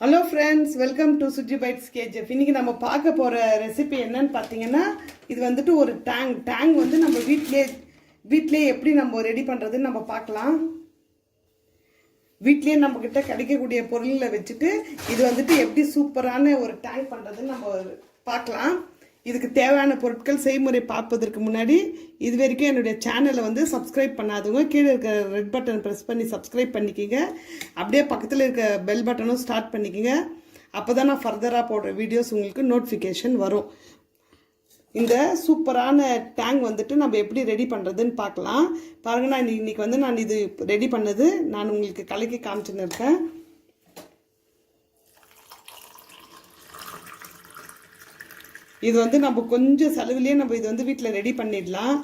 Hello friends welcome to Suji bites கேஜெஃப் இன்னைக்கு நம்ம பார்க்க போகிற ரெசிபி என்னன்னு பார்த்தீங்கன்னா இது வந்துட்டு ஒரு டேங் டேங் வந்து நம்ம வீட்டிலே வீட்டிலே எப்படி நம்ம ரெடி பண்ணுறதுன்னு நம்ம பார்க்கலாம். வீட்லேயே நம்மக்கிட்ட கிடைக்கக்கூடிய பொருளில் வச்சுட்டு இது வந்துட்டு எப்படி சூப்பரான ஒரு டேங்க் பண்ணுறதுன்னு நம்ம பார்க்கலாம். இதுக்கு தேவையான பொருட்கள் செய்முறை பார்ப்பதற்கு முன்னாடி இது வரைக்கும் என்னுடைய சேனலை வந்து சப்ஸ்கிரைப் பண்ணாதவங்க கீழே இருக்க ரெட் பட்டன் ப்ரெஸ் பண்ணி சப்ஸ்கிரைப் பண்ணிக்கிங்க. அப்படியே பக்கத்தில் இருக்க பெல் பட்டனும் ஸ்டார்ட் பண்ணிக்கிங்க. அப்போ தான் நான் ஃபர்தராக போடுற வீடியோஸ் உங்களுக்கு நோட்டிஃபிகேஷன் வரும். இந்த சூப்பரான டேங்க் வந்துட்டு நம்ம எப்படி ரெடி பண்ணுறதுன்னு பார்க்கலாம். பாருங்கள் நான் இன்னைக்கு வந்து நான் இது ரெடி பண்ணது நான் உங்களுக்கு கலக்கி காமிச்சுன்னு இருக்கேன். இது வந்து நம்ம கொஞ்சம் செலவுலேயே நம்ம இது வந்து வீட்டில் ரெடி பண்ணிடலாம்.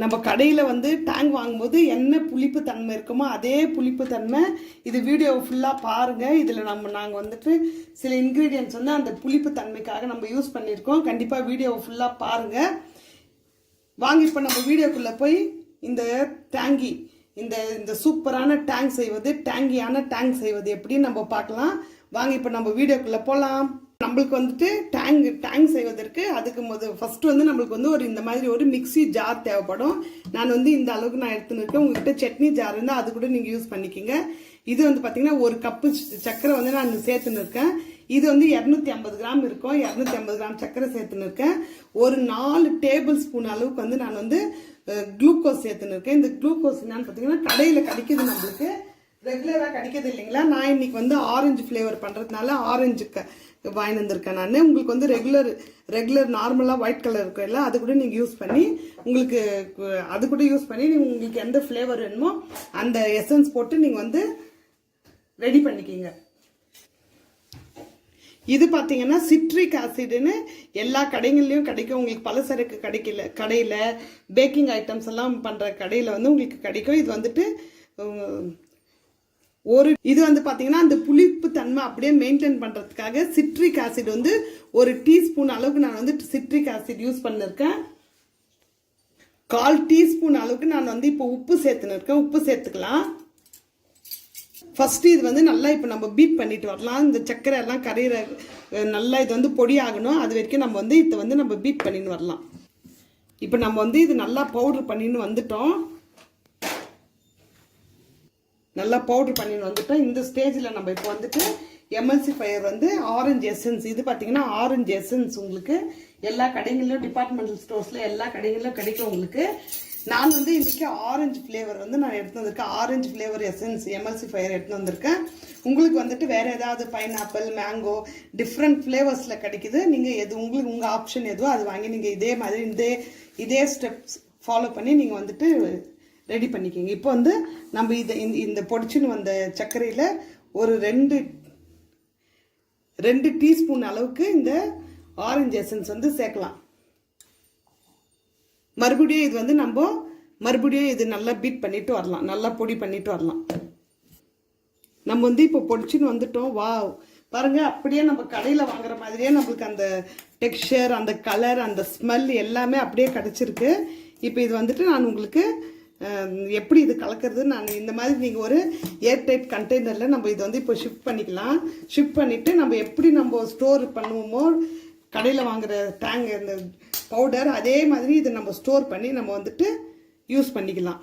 நம்ம கடையில் வந்து டேங்க் வாங்கும்போது என்ன புளிப்பு தன்மை இருக்குமோ அதே புளிப்பு தன்மை இது வீடியோ ஃபுல்லாக பாருங்கள் இதில் நம்ம நாங்கள் வந்துட்டு சில இன்க்ரீடியன்ட்ஸ் வந்து அந்த புளிப்பு தன்மைக்காக நம்ம யூஸ் பண்ணியிருக்கோம். கண்டிப்பாக வீடியோ ஃபுல்லாக பாருங்கள் வாங்கி இப்போ நம்ம வீடியோக்குள்ளே போய் இந்த டேங்கி இந்த இந்த சூப்பரான டேங்க் செய்வது டேங்கியான டேங்க் செய்வது எப்படின்னு நம்ம பார்க்கலாம். வாங்க இப்போ நம்ம வீடியோக்குள்ளே போகலாம் நம்மளுக்கு வந்துட்டு டேங்க் டேங்க் செய்வதற்கு அதுக்கு முத ஃபஸ்ட்டு வந்து நம்மளுக்கு வந்து ஒரு இந்த மாதிரி ஒரு மிக்ஸி ஜார் தேவைப்படும். நான் வந்து இந்த அளவுக்கு நான் எடுத்துன்னு இருக்கேன். உங்ககிட்ட சட்னி ஜார் இருந்தால் அது கூட நீங்கள் யூஸ் பண்ணிக்கோங்க. இது வந்து பார்த்தீங்கன்னா ஒரு கப்பு சர்க்கரை வந்து நான் சேர்த்துன்னு இருக்கேன். இது வந்து இரநூத்தி ஐம்பது கிராம் இருக்கும். இரநூத்தி ஐம்பது கிராம் சர்க்கரை சேர்த்துன்னு இருக்கேன். ஒரு நாலு டேபிள் ஸ்பூன் அளவுக்கு வந்து நான் வந்து குளுக்கோஸ் சேர்த்துன்னு இருக்கேன். இந்த குளுக்கோஸ் என்னன்னு பார்த்தீங்கன்னா கடையில் கிடைக்குது நம்மளுக்கு. ரெகுலராக கிடைக்கிறது இல்லைங்களா? நான் இன்னைக்கு வந்து ஆரஞ்சு ஃப்ளேவர் பண்ணுறதுனால ஆரஞ்சு க வாங்கிட்டு வந்திருக்கேன் நான். உங்களுக்கு வந்து ரெகுலர் ரெகுலர் நார்மலாக ஒயிட் கலர் இருக்கும் இல்லை அது கூட நீங்கள் யூஸ் பண்ணி உங்களுக்கு அது கூட யூஸ் பண்ணி நீங்கள் உங்களுக்கு எந்த ஃப்ளேவர் வேணுமோ அந்த எசன்ஸ் போட்டு நீங்கள் வந்து ரெடி பண்ணிக்கிங்க. இது பார்த்தீங்கன்னா சிட்ரிக் ஆசிட்னு எல்லா கடைகள்லையும் கிடைக்கும். உங்களுக்கு பலசரக்கு கிடைக்கல கடையில் பேக்கிங் ஐட்டம்ஸ் எல்லாம் பண்ணுற கடையில் வந்து உங்களுக்கு கிடைக்கும். இது வந்துட்டு ஒரு இது வந்து பார்த்தீங்கன்னா அந்த புளிப்பு தன்மை அப்படியே மெயின்டைன் பண்ணுறதுக்காக சிட்ரிக் ஆசிட் வந்து ஒரு டீஸ்பூன் அளவுக்கு நான் வந்து சிட்ரிக் ஆசிட் யூஸ் பண்ணிருக்கேன். கால் டீஸ்பூன் அளவுக்கு நான் வந்து இப்போ உப்பு சேர்த்துன்னு இருக்கேன் உப்பு சேர்த்துக்கலாம். ஃபஸ்ட்டு இது வந்து நல்லா இப்போ நம்ம பீட் பண்ணிட்டு வரலாம். இந்த சர்க்கரை எல்லாம் கரையிற நல்லா இது வந்து பொடி ஆகணும் அது வரைக்கும் நம்ம வந்து இதை வந்து நம்ம பீட் பண்ணின்னு வரலாம். இப்போ நம்ம வந்து இது நல்லா பவுடர் பண்ணின்னு வந்துட்டோம். நல்லா பவுடர் பண்ணின்னு வந்துட்டோம். இந்த ஸ்டேஜில் நம்ம இப்போ வந்துட்டு எம்எல்சி ஃபயர் வந்து ஆரஞ்சு எசன்ஸ் இது பார்த்தீங்கன்னா ஆரஞ்சு எசன்ஸ் உங்களுக்கு எல்லா கடைகளிலும் டிபார்ட்மெண்டல் ஸ்டோர்ஸில் எல்லா கடைகளிலும் கிடைக்கும் உங்களுக்கு. நான் வந்து இன்றைக்கி ஆரஞ்சு ஃப்ளேவர் வந்து நான் எடுத்து வந்திருக்கேன். Orange flavour essence MLC fire எடுத்து வந்திருக்கேன். உங்களுக்கு வந்துட்டு வேறு ஏதாவது பைனாப்பிள் மேங்கோ டிஃப்ரெண்ட் ஃப்ளேவர்ஸில் கிடைக்குது. நீங்கள் எது உங்களுக்கு உங்கள் ஆப்ஷன் எதுவோ அது வாங்கி நீங்கள் இதே மாதிரி இதே இதே ஸ்டெப்ஸ் ஃபாலோ பண்ணி நீங்கள் வந்துட்டு ரெடி பண்ணிக்கோங்க. இப்போ வந்து நம்ம இதை இந்த இந்த பொடிச்சுன்னு வந்த சர்க்கரையில் ஒரு ரெண்டு ரெண்டு டீஸ்பூன் அளவுக்கு இந்த ஆரஞ்சு எசன்ஸ் வந்து சேர்க்கலாம். மறுபடியும் இது வந்து நம்ம மறுபடியும் இது நல்லா பீட் பண்ணிட்டு வரலாம். நல்லா பொடி பண்ணிட்டு வரலாம். நம்ம வந்து இப்போ பொடிச்சுன்னு வந்துட்டோம். வா பாருங்க அப்படியே நம்ம கடையில் வாங்குற மாதிரியே நம்மளுக்கு அந்த டெக்ஸ்சர் அந்த கலர் அந்த ஸ்மெல் எல்லாமே அப்படியே கிடச்சிருக்கு. இப்போ இது வந்துட்டு நான் உங்களுக்கு எப்படி இது கலக்கிறது நான் இந்த மாதிரி நீங்கள் ஒரு ஏர் டைப் கண்டெய்னரில் நம்ம இதை வந்து இப்போ ஷிஃப்ட் பண்ணிக்கலாம். ஷிஃப்ட் பண்ணிவிட்டு நம்ம எப்படி நம்ம ஸ்டோர் பண்ணுவோமோ கடையில் வாங்குற டேங்க் இந்த பவுடர் அதே மாதிரி இதை நம்ம ஸ்டோர் பண்ணி நம்ம வந்துட்டு யூஸ் பண்ணிக்கலாம்.